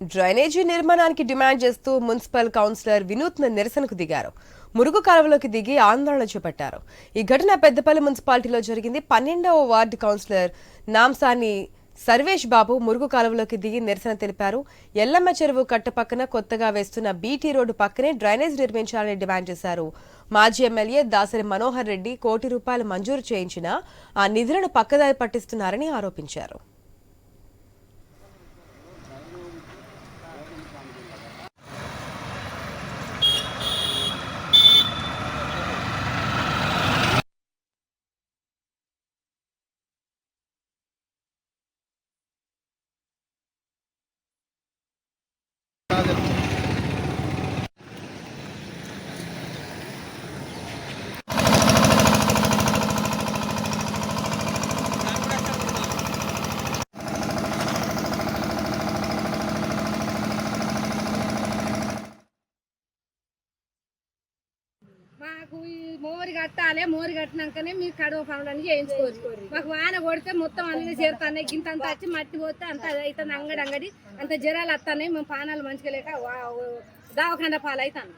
Drainage నిర్మాణానికి demand చేస్తూ municipal councillor వినూత్న నిరసనకు దిగారు. మురుగు కాలువలోకి దిగి ఆందోళన చేపట్టారు. ఈ ఘటన పెద్దపల్లి మున్సిపాలిటీలో జరిగింది. పన్నెండవ వార్డు కౌన్సిలర్ నాంసాని సర్వేష్ బాబు మురుగు కాలువలోకి దిగి నిరసన తెలిపారు. ఎల్లమ్మ చెరువు కట్ట పక్కన కొత్తగా వేస్తున్న బీటీ రోడ్డు పక్కనే డ్రైనేజ్ నిర్మించాలని డిమాండ్ చేశారు. మాజీ ఎమ్మెల్యే దాసరి మనోహర్ రెడ్డి కోటి రూపాయలు మంజూరు చేయించినా ఆ నిధులను పక్కదారి పట్టిస్తున్నారని ఆరోపించారు. మాకు ఈ మోరి కట్టాలి మోరి కట్టినాకనే మీరు కడువ పనులని చేయించుకోవచ్చు. మాకు వాన కొడితే మొత్తం అన్ని చేరుతున్నాయి. గింత అంత వచ్చి మట్టి పోతే అంత అవుతుంది అంగడి అంగడి అంత జ్వరాలు వస్తున్నాయి. మేము పానాలు మంచిగా లేక దావఖండ పాలు అవుతాను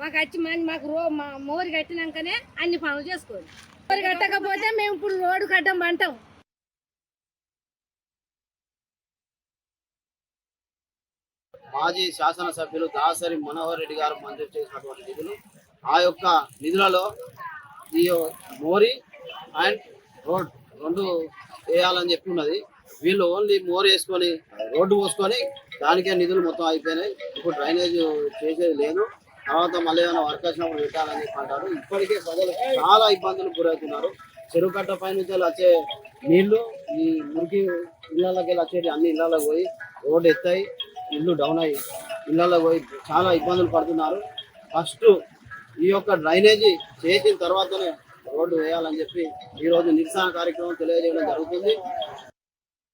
మాకు వచ్చి మాకు రో మా మోరి కట్టినాకనే అన్ని పనులు చేసుకోవాలి. మోరి కట్టకపోతే మేము ఇప్పుడు రోడ్డు కట్టం అంటాం మాజీ శాసనసభ్యులు దాసరి మనోహర్ రెడ్డి గారు మంజూరు చేసినటువంటి నిధులు ఆ యొక్క నిధులలో ఈ మోరీ అండ్ రోడ్ రెండు వేయాలని చెప్పి ఉన్నది. వీళ్ళు ఓన్లీ మోర్ వేసుకొని రోడ్డు పోసుకొని దానికే నిధులు మొత్తం అయిపోయినాయి. ఇప్పుడు డ్రైనేజ్ చేసేది లేదు. తర్వాత మళ్ళీ ఏమైనా వర్క్ వచ్చినప్పుడు పెట్టాలని చెప్పి అంటారు. ఇప్పటికే ప్రజలు చాలా ఇబ్బందులు గురవుతున్నారు. చెరువు కట్ట పైన వచ్చే నీళ్ళు ఈ మురికి ఇళ్ళకి వెళ్ళి అన్ని ఇళ్ళకి పోయి రోడ్డు ఎత్తాయి ఇల్లు డౌన్ అయ్యి ఇళ్ళలో పోయి చాలా ఇబ్బందులు పడుతున్నారు. ఫస్ట్ ఈ యొక్క డ్రైనేజీ చేసిన తర్వాతనే రోడ్డు వేయాలని చెప్పి ఈ రోజు నిరసన కార్యక్రమం తెలియజేయడం జరుగుతుంది.